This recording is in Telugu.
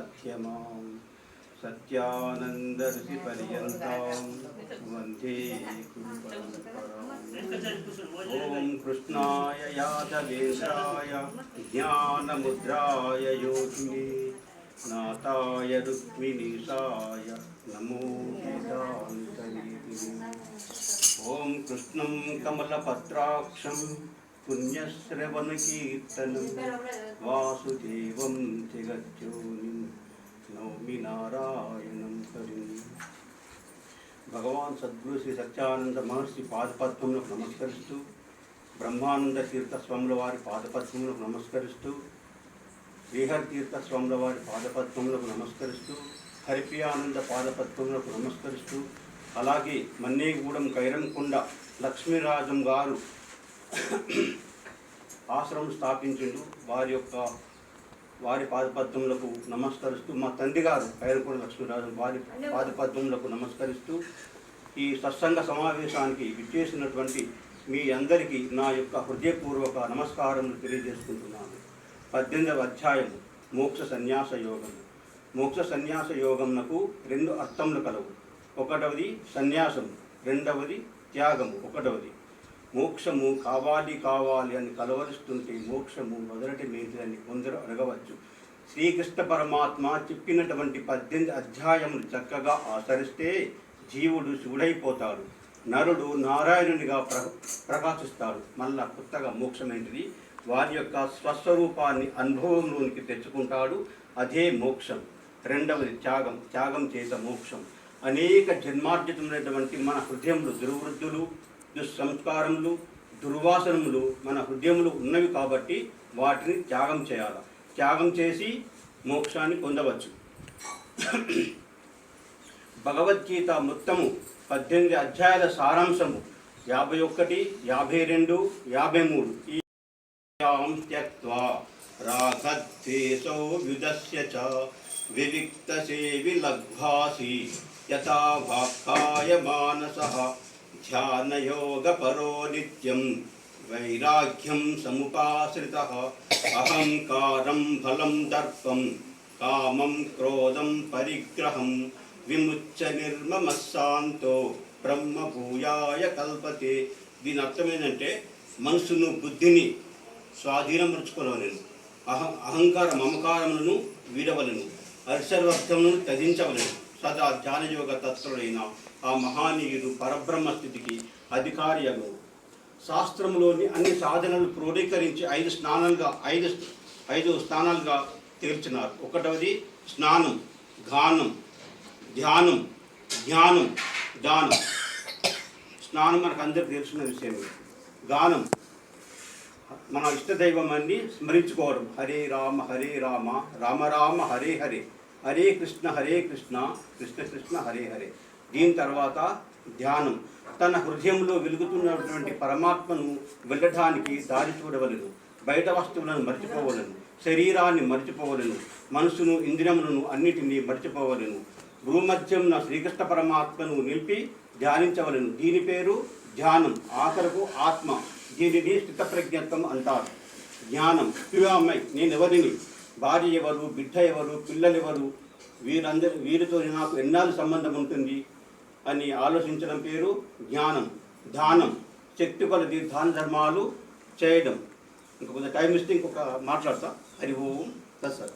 सत्यमां सत्यानन्दर्षि पर्यन्तां वंदे ॐ कृष्णाय यादवेन्द्राय, ज्ञानमुद्राय योगिने, नाथाय रुक्मिणीशाय, नमो वेदान्तवेदिने। ॐ कृष्णं పుణ్యశ్రవణ కీర్తనం వాసుదేవం జగజ్జోని నవమి నారాయణం కరి భగవాన్ సద్గురు శ్రీ సత్యానంద మహర్షి పాదపద్మములకు నమస్కరిస్తూ బ్రహ్మానంద తీర్థస్వాముల వారి పాదపద్మములకు నమస్కరిస్తూ శ్రీహరి తీర్థ స్వాముల వారి పాదపద్మములకు నమస్కరిస్తూ హరిప్రియానంద పాదపద్మములకు నమస్కరిస్తూ అలాగే మన్నేగూడెం కైరంకొండ లక్ష్మీరాజం గారు ఆశ్రమం స్థాపించిండు. వారి యొక్క వారి పాదపద్మములకు నమస్కరిస్తూ మా తండ్రి గారు కైరంకొండ లక్ష్మీరాజు వారి పాదపద్మములకు నమస్కరిస్తూ ఈ సత్సంగ సమావేశానికి విచ్చేసినటువంటి మీ అందరికీ నా యొక్క హృదయపూర్వక నమస్కారములు తెలియజేసుకుంటున్నాను. పద్దెనిమిదవ అధ్యాయం మోక్ష సన్యాస యోగం మోక్ష సన్యాస యోగంనకు రెండు అర్థములు కలవు. ఒకటవది సన్యాసం రెండవది త్యాగము. ఒకటవది మోక్షము కావాలి కావాలి అని కలవరిస్తుంటే మోక్షము మొదటి మేటిదని కొందరు అడగవచ్చు. శ్రీకృష్ణ పరమాత్మ చెప్పినటువంటి పద్దెనిమిది అధ్యాయములు చక్కగా ఆచరిస్తే జీవుడు శివుడైపోతాడు. నరుడు నారాయణునిగా ప్ర ప్రకాశిస్తాడు. మళ్ళా కొత్తగా మోక్షమైనది వారి యొక్క స్వస్వరూపాన్ని అనుభవంలోనికి తెచ్చుకుంటాడు. అదే మోక్షం. రెండవది త్యాగం. త్యాగం చేత మోక్షం. అనేక జన్మార్జితమైనటువంటి మన హృదయంలో దుర్వృద్ధులు దుస్సంస్కారములు దుర్వాసనములు మన హృదయములు ఉన్నవి కాబట్టి వాటిని త్యాగం చేయాలి. త్యాగం చేసి మోక్షాన్ని పొందవచ్చు. భగవద్గీత మొత్తము పద్దెనిమిది అధ్యాయాల సారాంశము యాభై ఒకటి యాభై రెండు యాభై మూడు. ఈ రాగద్వేషో యుధస్య చ వివిక్తసేవి లగ్భాసి యథా వాక్కాయ మానస ధ్యానయోగపరో నిత్యం వైరాగ్యం సముపాశ్రితः అహంకారం ఫలం దర్పం కామం క్రోధం పరిగ్రహం శాంతో బ్రహ్మ బ్రహ్మభూయాయ కల్పతే దీని అర్థం ఏంటంటే మనసును బుద్ధిని స్వాధీనపరుచుకోవలను అహ అహంకార మమకారములను వీడవలను. హర్షవర్ధములను త్యజించవలను. సదా ధ్యానయోగ తత్వుడైన ఆ మహానీయుడు పరబ్రహ్మ స్థితికి అధికారి అగు శాస్త్రంలోని అన్ని సాధనలు క్రోడీకరించి ఐదు స్నానాలుగా ఐదు ఐదు స్థానాలుగా తీర్చినారు. ఒకటవది స్నానం గానం ధ్యానం జ్ఞానం దానం. స్నానం మనకు అందరికి తెలిసిన విషయమే. గానం. మన ఇష్టదైవం అన్ని స్మరించుకోవడం. హరే రామ హరే రామ రామ రామ హరే హరే. హరే కృష్ణ హరే కృష్ణ కృష్ణ కృష్ణ హరే హరే. దీని తర్వాత ధ్యానం. తన హృదయంలో వెలుగుతున్నటువంటి పరమాత్మను వెళ్ళడానికి దారి చూడవలను బయట వస్తువులను మర్చిపోవలను శరీరాన్ని మర్చిపోవలను మనసును ఇంద్రియములను అన్నిటినీ మర్చిపోవలను భూమధ్యంన శ్రీకృష్ణ పరమాత్మను నిలిపి ధ్యానించవలను. దీని పేరు ధ్యానం. ఆఖరకు ఆత్మ. దీనిని స్థితప్రజ్ఞత్వం అంటారు. జ్ఞానం. అమ్మాయి నేను ఎవరిని భార్య ఎవరు బిడ్డ ఎవరు పిల్లలు ఎవరు వీరందరి వీరితో నాకు ఎన్నాళ్ళు సంబంధం ఉంటుంది అని ఆలోచించడం పేరు జ్ఞానం దానం శక్తి కొలది దాన ధర్మాలు చేయడం. ఇంకొక టైం ఇస్తే ఇంకొక మాట్లాడతా. హరి ఓం సార్